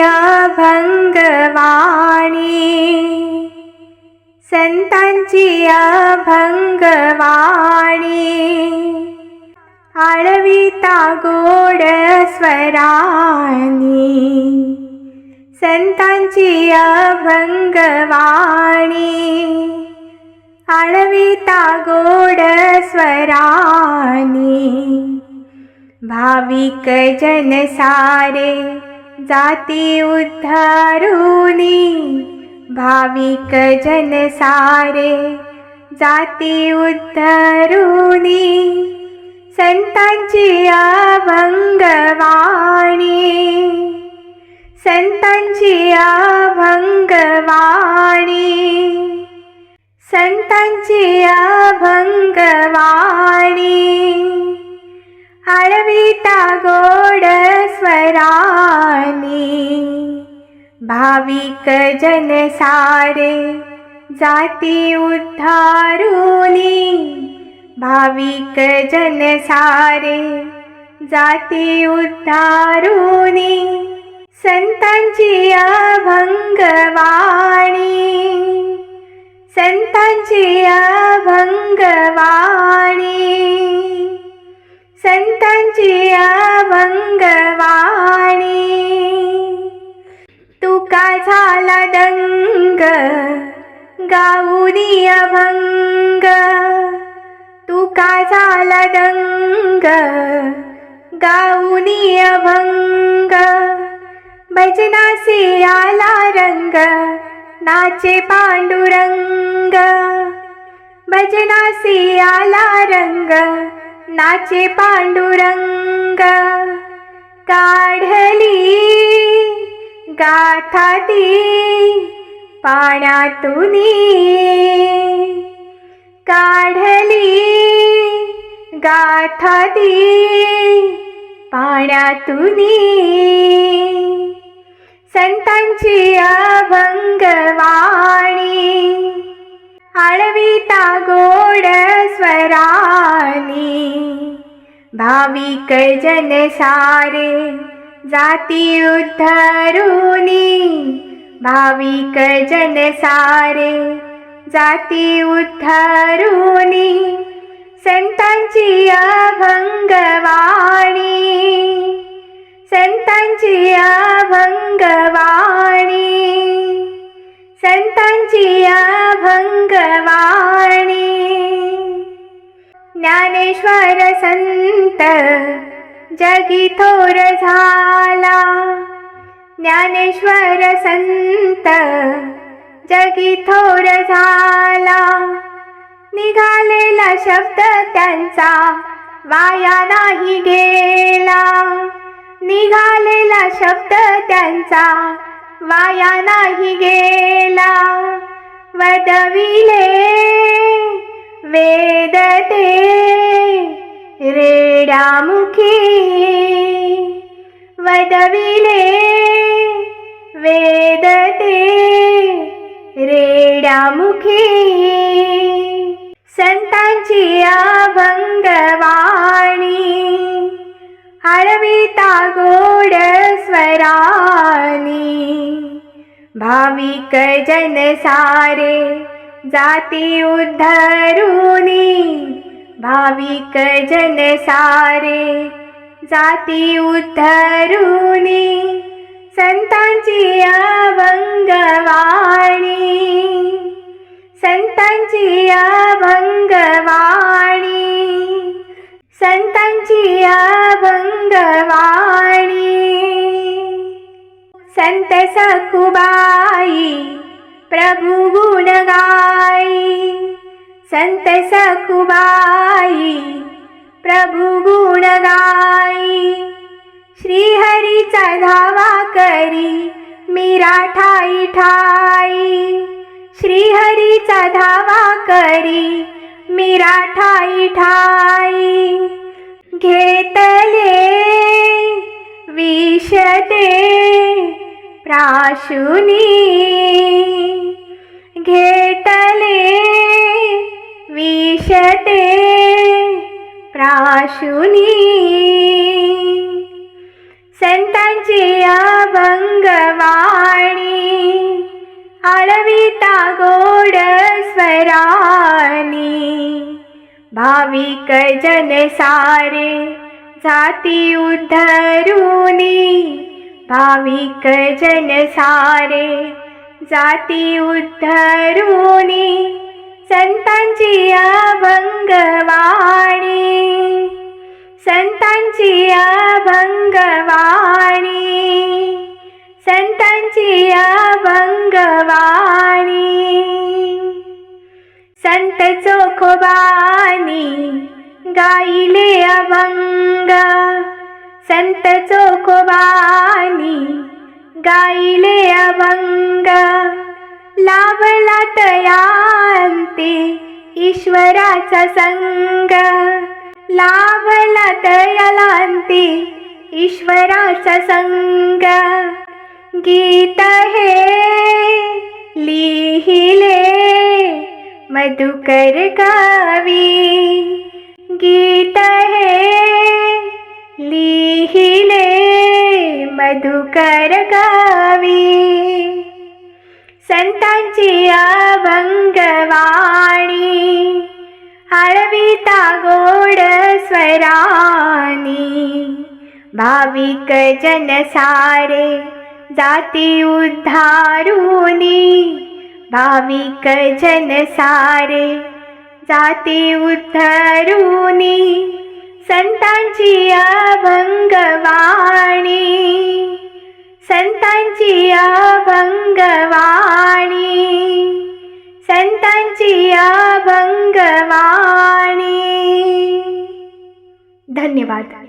अभंगवाणी. संतांची अभंगवाणी. आळविता गोड संतांची अभंगवाणी. आळविता गोड स्वरानी भाविक जन सारे जाती उद्धारुनी भाविक जन सारे जाती उद्धारुनी संतांची अभंगवाणी संतांची अभंगवाणी संतांची अभंगवाणी. आळविता गोड स्वरानी भाविक जन सारे जाती उद्धारुनी भाविक जन सारे जाती उद्धारुनी संतांची अभंगवाणी संतांची अभंगवाणी तुका झाला दंग? गाऊनी अभंग. तुका झाला दंग? गाऊनी अभंग. भजनासी आला रंग नाचे पांडुरंग. भजनासी आला रंग नाचे पांडुरंग. काढली गाथा पाण्यातून काढली. गाथा पाण्यातून संतांची अभंगवाणी आळविता गोड स्वरानी भाविक जन सारे जाती उद्धारुनी भाविक जन सारे जाती उद्धारुनी संतांची अभंगवाणी संतांची अभंगवाणी संतांची अभंगवाणी ज्ञानेश्वर संत जगी थोर झाला. ज्ञानेश्वर संत जगी थोर झाला. निघालेला शब्द त्यांचा वाया नाही गेला. निघालेला शब्द त्यांचा वाया नाही गेला. वदविले वेद ते रेडामुखी वदविले वेद ते रेडामुखी संतांची अभंगवाणी हळविता गोड स्वरानी भाविक जन सारे जाती उद्धरुनी भाविक जन सारे जाती उद्धारुनी संतांची अभंगवाणी संतांची अभंगवाणी संतांची अभंगवाणी. संत सखुबाई प्रभु गुणगाई संत सखुबाई प्रभु गुण गाई श्रीहरीचा धावा करी मीरा ठाई ठाई वारीचा धावा करी मीरा ठाई ठाई. घेतले विषते प्राशुनी घेतले विषते प्राशुनी। संतांची अभंगवाणी आळविता गोड स्वरानी भाविक जन सारे जाती उद्धरुनी। भाविक जन सारे जाती उद्धरुनी। संतांची अभंगवाणी. संतांची अभंगवाणी. संतांची अभंगवाणी. संत चोखोबानी गाईले अभंग. संत चोखोबानी गाईले अभंग. लाभला तयांते ईश्वराचा संग. लाभला तयालांते ईश्वराचा संग. गीत हे लिहिले मधुकर गावी गीत हे लिहिले मधुकर गावी संतांची अभंगवाणी. हळविता गोड स्वरानी भाविक जनसारे जाती उद्धारुनी. भाविक जनसारे जाती उद्धरुनी. संतांची अभंगवाणी. संतांची अभंगवाणी. संतांची अभंगवाणी. धन्यवाद.